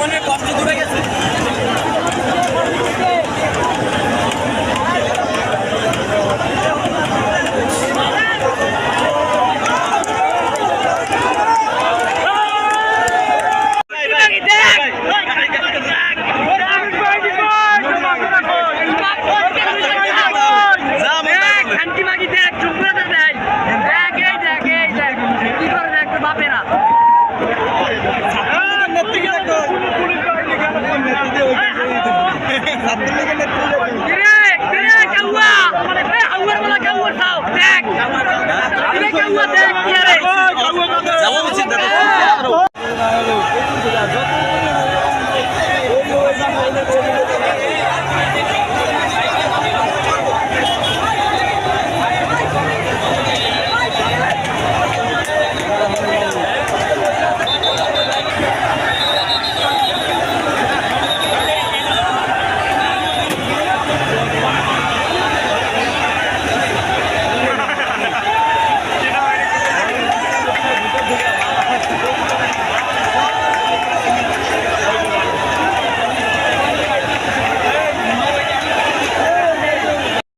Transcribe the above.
মনে কষ্ট দূরে গেছে। যাব চিন্তা